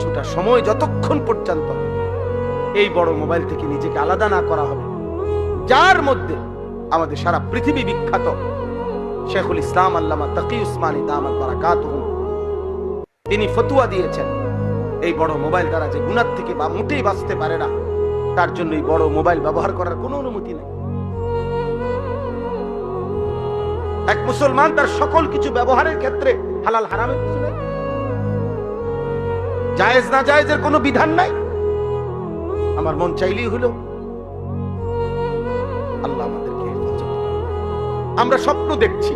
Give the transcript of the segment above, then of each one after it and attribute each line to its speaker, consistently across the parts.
Speaker 1: কিছুটা সময় যতক্ষণ পর্যন্ত এই বড় মোবাইল থেকে নিজেকে আলাদা না করা হবে, যার মধ্যে আমাদের সারা পৃথিবী বিখ্যাত শেখুল ইসলাম আল্লামা তাকি উসমানী দামাত বারাকাতুহুম তিনি ফতুয়া দিয়েছেন, এই বড় মোবাইল দ্বারা যে গুণার থেকে বা মোটেই বাঁচতে পারে না, তার জন্য এই বড় মোবাইল ব্যবহার করার কোনো অনুমতি নেই। এক মুসলমান তার সকল কিছু ব্যবহারের ক্ষেত্রে হালাল হারামের কিছু জায়েজ না জায়েজের কোনো বিধান নাই? আমার মন চাইলেই হলো আল্লাহ আমাদেরকে আমরা স্বপ্ন দেখছি।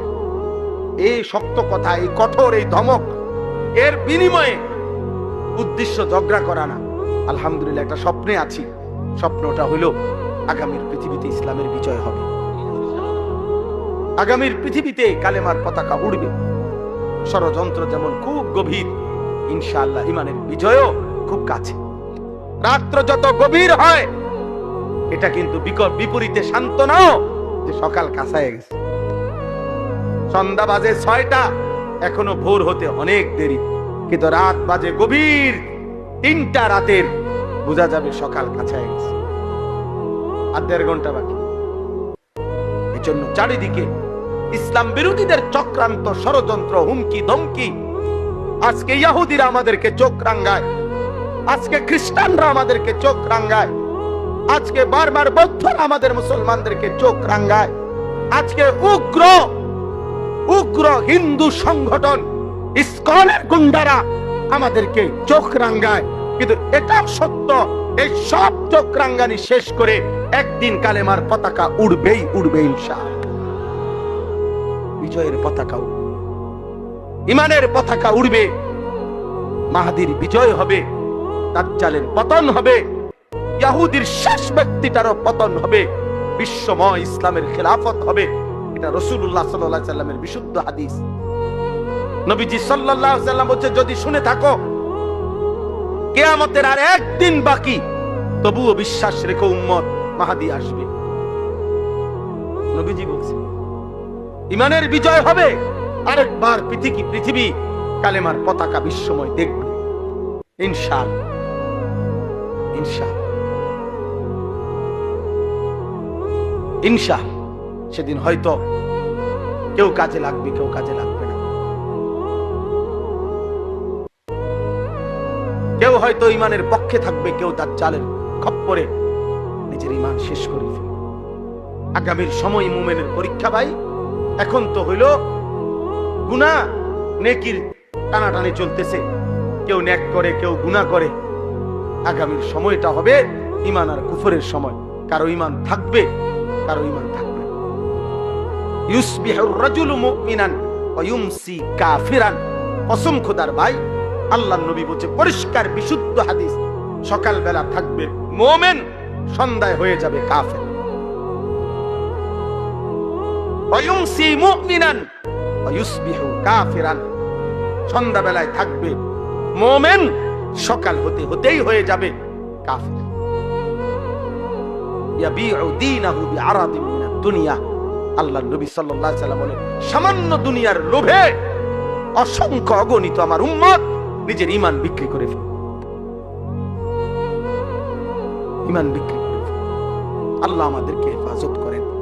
Speaker 1: এই শক্ত কথা, এই কঠোর, এই ধমক, এর বিনিময়ে উদ্দেশ্য ঝগড়া করা না। আলহামদুলিল্লাহ, একটা স্বপ্নে আছি। স্বপ্নটা হলো আগামীর পৃথিবীতে ইসলামের বিজয় হবে। আগামীর পৃথিবীতে কালেমার পতাকা উড়বে। ষড়যন্ত্র যেমন খুব গভীর ইনশাআল্লাহ ইমানের বিজয়ও খুব কাছে। রাত্র যত গভীর হয়, এটা কিন্তু বিপরীতে শান্ত নাও যে সকাল কাছায় গেছে। সন্ধ্যা বাজে ছয়টা, এখনও ভোর হতে অনেক দেরি। কিন্তু রাত বাজে গভীর তিনটা রাতের, বোঝা যাবে সকাল কাছায় গেছে। আর দেড় ঘণ্টা বাকি। এই জন্য চারিদিকে ইসলাম বিরোধীদের চক্রান্ত ষড়যন্ত্র, হুমকি, ধমকি আজকে ইয়াহুদিরা আমাদেরকে চোখ রাঙ্গায়। আজকে খ্রিস্টানরা আমাদেরকে চোখ রাঙ্গায়। আজকে বারবার বৌদ্ধরা আমাদের মুসলমানদেরকে চোখ রাঙ্গায়। আজকে উগ্র উগ্র হিন্দু সংগঠন, ইসকনের গুন্ডারা আমাদেরকে চোখ রাঙ্গায়। কিন্তু এটা সত্য, এই সব চোখ রাঙ্গানি শেষ করে একদিন কালেমার পতাকা উড়বেই, উড়বে ইনশাআল্লাহ। বিজয়ের পতাকা উড়বে। ইমানের পতাকা উড়বে। মাহাদির বিজয় হবে, দাজ্জালের পতন হবে। ইয়াহুদির শেষ ব্যক্তিটারও পতন হবে। বিশ্বময় ইসলামের খেলাফত হবে। এটা রসুল্লাহ সাল্লাহ সাল্লামের বিশুদ্ধ হাদিস। নবীজি সাল্লাহ সাল্লাম বলছে, যদি শুনে থাকো, কেয়ামতের আর একদিন বাকি। তবুও বিশ্বাস রেখো, উম্মত মাহাদি আসবে। নবীজি বলছে, ইমানের বিজয় হবে আরেকবার পৃথিবী পৃথিবী, কালেমার পতাকা বিশ্বময় দেখবে। ইনশাল ইনশাল। ইনশাল, সেদিন হয়তো কেউ কাজে লাগবে, কেউ কাজে লাগবে না। কেউ হয়তো ইমানের পক্ষে থাকবে, কেউ তার চালের খপ্পরে নিজের ইমান শেষ করে আগামীর সময় মুমেনের পরীক্ষা ভাই, এখন তো হইল গুনা নেকির টানাটানি চলতেছে। কেউ ন্যাক করে, কেউ গুনাহ করে। আগামীর সময়টা হবে ইমান আর কুফরের সময়। কারও ইমান থাকবে, কারও ইমান থাকবে ভাই, আল্লাহর নবী বলছে, পরিষ্কার, বিশুদ্ধ হাদিস। থাকবে মোমেন, সন্ধ্যায় হয়ে যাবে কাফের। থাকবে। মোমেন সকাল হতে হতেই হয়ে যাবে কাফের। আল্লাহর নবী সাল্লাম সামান্য দুনিয়ার লোভে অসংখ্য অগণিত আমার উম্মত নিজের ইমান বিক্রি করে ঈমান বিক্রি করে। আল্লাহ আমাদেরকে হেফাজত করেন।